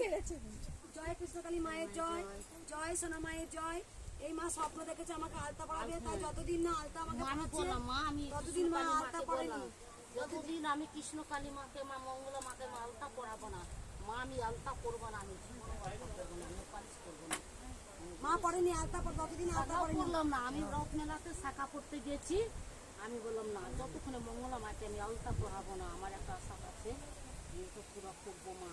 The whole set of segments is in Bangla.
জয়। কৃষ্ণকালী মায়ের জয় জয় সোনা মায়ের জয়। এই মা স্বপ্ন দেখেছে আমাকে আলতা পড়াবে তাই যতদিন না আলতা আমাকে আমি বললাম মা ততদিন মা আলতা পড়েনি যতদিন আমি কৃষ্ণ কালী মাকে মা মঙ্গলা মাকে আমি আলতা পড়াবো না মা আমি আলতা করব না আমি করব না পালিশ করব না। মা পড়েনি আলতা পড় ততদিন আলতা পড়েনি করলাম না আমি রথ মেলাতে শাখা পড়তে গেছি আমি বললাম না যতক্ষণে মঙ্গলা মাকে আমি আলতা পড়াবো না আমার একটা আশা আছে যে তো পুরো করব মা।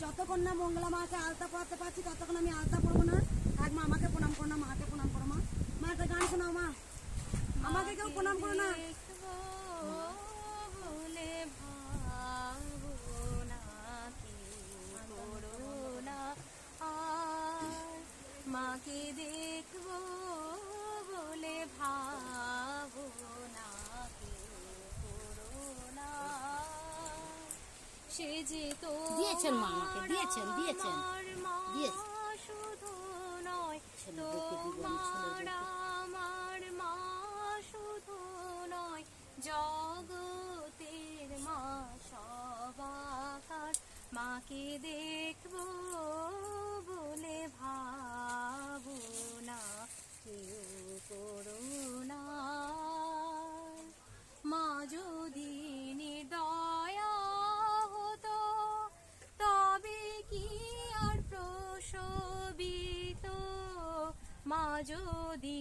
যতক্ষণ না মঙ্গলা মাকে আলতা পড়াতে পারছি, ততক্ষণ আমি আলতা পড়ব না। থাক মা আমাকে প্রণাম করো না, মাকে প্রণাম করো মা মা, একটা গান শোনাও, মা। আমাকে কেউ প্রণাম করো না। মাকে দেখব সে যে তো দিয়েছেন মা আমাকে, দিয়েছেন, দিয়েছেন। শুধু নয় আমার মা শুধু নয় জগতের মা সবাকার মাকে দেখব যদি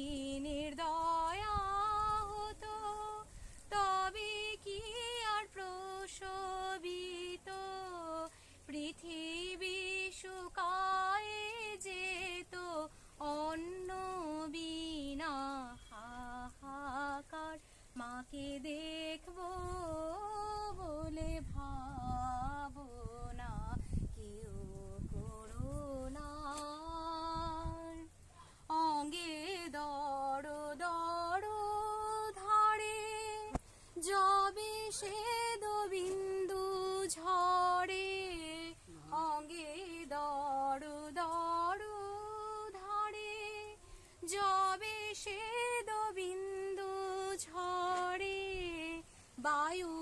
Có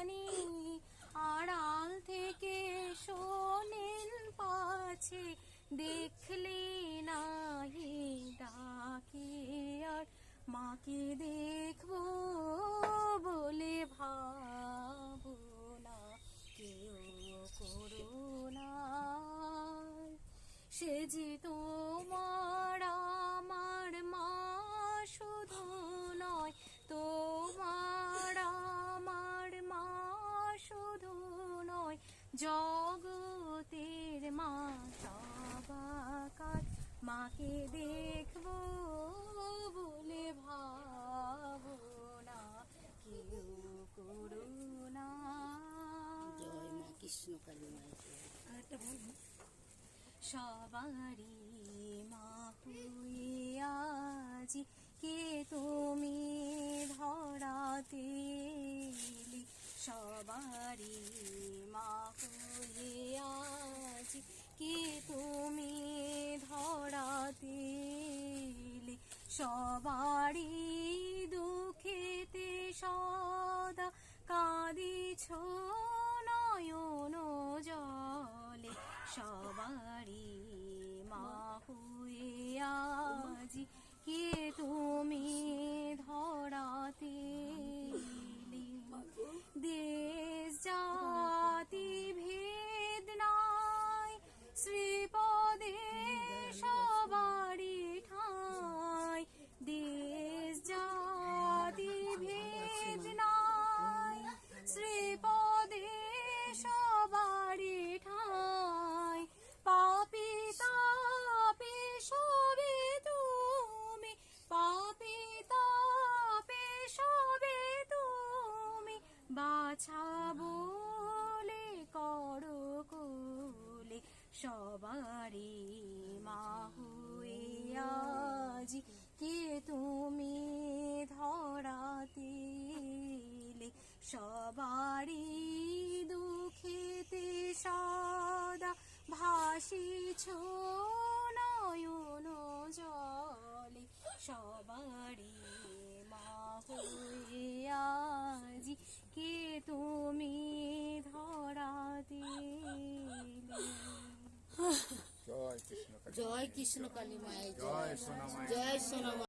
ভবরানী আড়াল থেকে শোনেন পাছে, দেখলে নাহি ডাকে আর। মাকে দেখব বলে ভাবো না, কেউ করো না সে যে তোমার, আমার মা শুধু নয়, তোমার শুধু জগতের মা সবাকার মাকে দেখব বলে ভাবো না কেউ করুণা। জয় মা কৃষ্ণ কালী মায়ের সবারই মা আজি কে তুমি ধরাতে? সবারই মা হয়ে আজি কে তুমি ধরাতে? সবারই দুঃখেতে সদা কাঁদিছ নয়ন জলে। সবারই মা হয়ে আজি কে তুমি ধরাতে দেশ তুমি বাছা বলে করো কোলে, সবারই মা হয়ে আজি কে তুমি ধরাতে এলে? সবারই দুঃখেতে সদা ভাসিছ নয়ন জলে সবারই জয় কৃষ্ণ কালী মায়ের জয়। জয় সোনা জয় সোনা মা